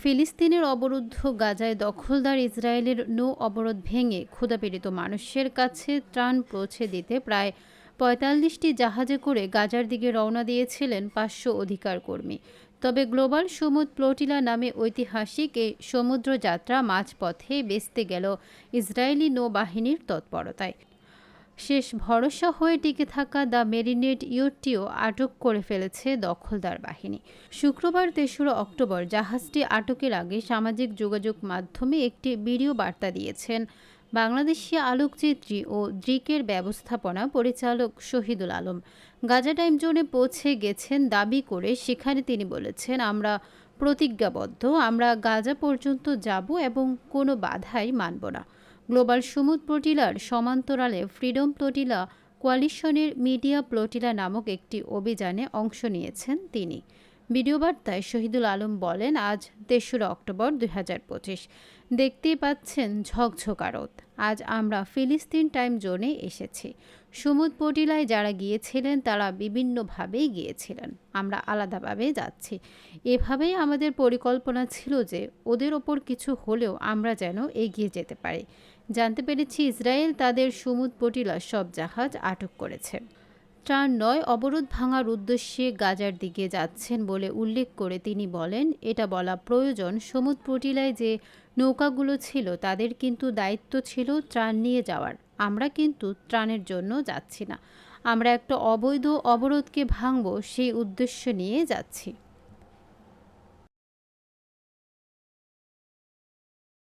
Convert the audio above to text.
ফিলিস্তিনের অবরুদ্ধ গাজায় দখলদার ইসরায়েলের নৌ অবরোধ ভেঙে ক্ষুধাপীড়িত মানুষের কাছে ত্রাণ পৌঁছে দিতে প্রায় পঁয়তাল্লিশটি জাহাজে করে গাজার দিকে রওনা দিয়েছিলেন পাঁচশো অধিকার কর্মী। তবে গ্লোবাল সমুদ্র প্লোটিলা নামে ঐতিহাসিক এই সমুদ্র যাত্রা মাঝপথে বেসতে গেল ইসরায়েলি নৌবাহিনীর তৎপরতায়। শেষ ভরসা হয়ে টিকে থাকা দ্য মেরিনেট ইয়টটিও আটক করে ফেলেছে দখলদার বাহিনী। শুক্রবার তেসরা অক্টোবর জাহাজটি আটকের আগে সামাজিক যোগাযোগ মাধ্যমে একটি ভিডিও বার্তা দিয়েছেন বাংলাদেশি আলোকচিত্রী ও দ্রিকের ব্যবস্থাপনা পরিচালক শহীদুল আলম। গাজা টাইম জোনে পৌঁছে গেছেন দাবি করে সেখানে তিনি বলেছেন, আমরা প্রতিজ্ঞাবদ্ধ, আমরা গাজা পর্যন্ত যাব এবং কোনো বাধাই মানব না। গ্লোবাল সুমুদ প্লোটিলার সমান্তরালে ফ্রিডম প্লোটিলা কোয়ালিশনের মিডিয়া প্লোটিলা নামক একটি অভিযানে অংশ নিয়েছেন তিনি। ভিডিও বার্তায় শহীদুল আলম বলেন, আজ তেসরা অক্টোবর দুই হাজার পঁচিশ। দেখতেই পাচ্ছেন ঝকঝকা রোদ আজ আমরা ফিলিস্তিন টাইম জোনে এসেছি। সমুদ্র পটিলায় যারা গিয়েছিলেন, তারা বিভিন্নভাবেই গিয়েছিলেন। আমরা আলাদাভাবে যাচ্ছি। এভাবেই আমাদের পরিকল্পনা ছিল যে, ওদের ওপর কিছু হলেও আমরা যেন এগিয়ে যেতে পারি। জানতে পেরেছি, ইসরায়েল তাদের সমুদ্র পটিলা সব জাহাজ আটক করেছে। ত্রাণ নয় অবরোধ ভাঙার উদ্দেশ্যে গাজার দিকে যাচ্ছেন বলে উল্লেখ করে তিনি বলেন, এটা বলা প্রয়োজন। সমুদ্র পটিলায় যে নৌকাগুলো ছিল, তাদের কিন্তু দায়িত্ব ছিল ত্রাণ নিয়ে যাওয়ার। আমরা কিন্তু ত্রাণের জন্য যাচ্ছি না। আমরা একটা অবৈধ অবরোধকে ভাঙব, সেই উদ্দেশ্য নিয়ে যাচ্ছি।